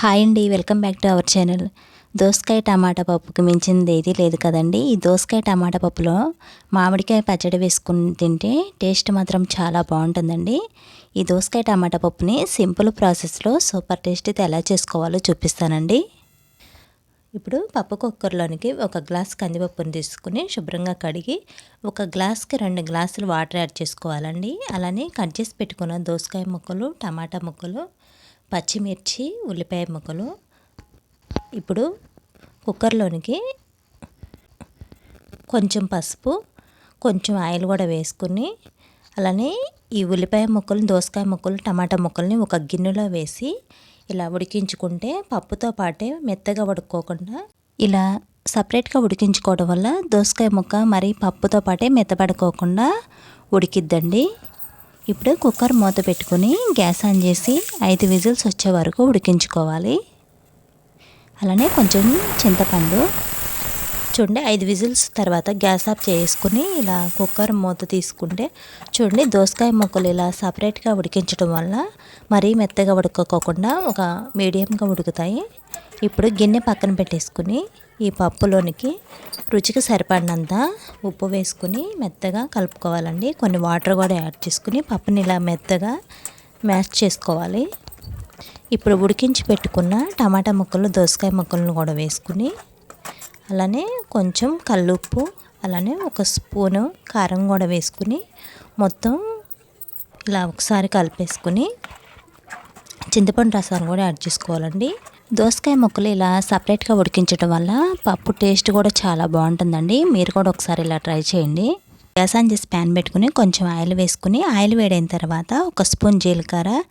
Hi అండి welcome back to our channel. దోసకాయ టమాటా పప్పుకి మించింది ఏదీ లేదు కదండి. ఈ దోసకాయ టమాటా పప్పులో మామిడికాయ పచ్చడి వేసుకుని తింటే టేస్ట్ మాత్రం చాలా బాగుంటుందండి. ఈ దోసకాయ టమాటా పప్పుని సింపుల్ ప్రాసెస్లో సూపర్ టేస్టీతో ఎలా చేసుకోవాలో చూపిస్తానండి. ఇప్పుడు పప్పు కుక్కర్లోనికి ఒక గ్లాస్ కందిపప్పుని తీసుకుని శుభ్రంగా కడిగి ఒక గ్లాస్కి రెండు గ్లాసులు వాటర్ యాడ్ చేసుకోవాలండి. అలానే కట్ చేసి పెట్టుకున్న దోసకాయ ముక్కలు టమాటా ముక్కలు పచ్చిమిర్చి ఉల్లిపాయ ముక్కలు. ఇప్పుడు కుక్కర్లోనికి కొంచెం పసుపు కొంచెం ఆయిల్ కూడా వేసుకుని అలానే ఈ ఉల్లిపాయ ముక్కలు దోసకాయ ముక్కలు టమాటా ముక్కల్ని ఒక గిన్నెలో వేసి ఇలా ఉడికించుకుంటే పప్పుతో పాటే మెత్తగా ఉడుక్కోకుండా ఇలా సపరేట్గా ఉడికించుకోవడం వల్ల దోసకాయ ముక్క మరి పప్పుతో పాటే మెత్తపడుకోకుండా ఉడికిద్దండి. ఇప్పుడు కుక్కర్ మూత పెట్టుకుని గ్యాస్ ఆన్ చేసి ఐదు విజిల్స్ వచ్చే వరకు ఉడికించుకోవాలి. అలానే కొంచెం చింతపండు. చూడండి ఐదు విజిల్స్ తర్వాత గ్యాస్ ఆఫ్ చేసుకుని ఇలా కుక్కర్ మూత తీసుకుంటే చూడండి దోసకాయ ముక్కలు ఇలా సపరేట్గా ఉడికించడం వల్ల మరీ మెత్తగా ఉడకకోకుండా ఒక మీడియంగా ఉడుకుతాయి. ఇప్పుడు గిన్నె పక్కన పెట్టేసుకుని ఈ పప్పులోనికి రుచికి సరిపడినంత ఉప్పు వేసుకుని మెత్తగా కలుపుకోవాలండి. కొన్ని వాటర్ కూడా యాడ్ చేసుకుని పప్పుని ఇలా మెత్తగా మ్యాష్ చేసుకోవాలి. ఇప్పుడు ఉడికించి పెట్టుకున్న టమాటా ముక్కలు దోసకాయ ముక్కలను కూడా వేసుకుని అలానే కొంచెం కల్లుప్పు అలానే ఒక స్పూను కారం కూడా వేసుకుని మొత్తం ఇలా ఒకసారి కలిపేసుకుని చింతపండు రసాన్ని కూడా యాడ్ చేసుకోవాలండి. దోసకాయ ముక్కలు ఇలా సపరేట్గా ఉడికించడం వల్ల పప్పు టేస్ట్ కూడా చాలా బాగుంటుందండి. మీరు కూడా ఒకసారి ఇలా ట్రై చేయండి. గ్యాస్ ఆన్ చేసి ప్యాన్ పెట్టుకుని కొంచెం ఆయిల్ వేసుకుని ఆయిల్ వేడైన తర్వాత ఒక స్పూన్ జీలకర్ర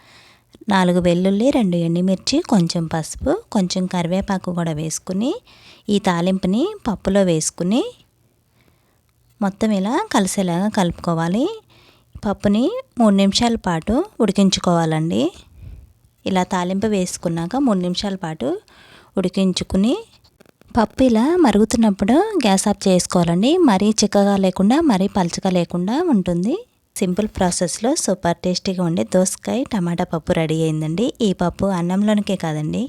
నాలుగు వెల్లుల్లి రెండు ఎండుమిర్చి కొంచెం పసుపు కొంచెం కరివేపాకు కూడా వేసుకుని ఈ తాలింపుని పప్పులో వేసుకుని మొత్తం ఇలా కలిసేలాగా కలుపుకోవాలి. పప్పుని మూడు నిమిషాల పాటు ఉడికించుకోవాలండి. ఇలా తాలింపు వేసుకున్నాక మూడు నిమిషాల పాటు ఉడికించుకుని పప్పు ఇలా మరుగుతున్నప్పుడు గ్యాస్ ఆఫ్ చేసుకోవాలండి. మరీ చిక్కగా లేకుండా మరీ పలచగా లేకుండా ఉంటుంది. సింపుల్ ప్రాసెస్లో సూపర్ టేస్టీగా ఉండే దోసకాయ టమాటా పప్పు రెడీ అయిందండి. ఈ పప్పు అన్నంలోనికే కాదండి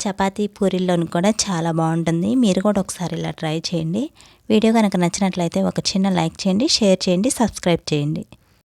చపాతీ పూరీల్లోని కూడా చాలా బాగుంటుంది. మీరు కూడా ఒకసారి ఇలా ట్రై చేయండి. వీడియో కనుక నచ్చినట్లయితే ఒక చిన్న లైక్ చేయండి షేర్ చేయండి సబ్స్క్రైబ్ చేయండి.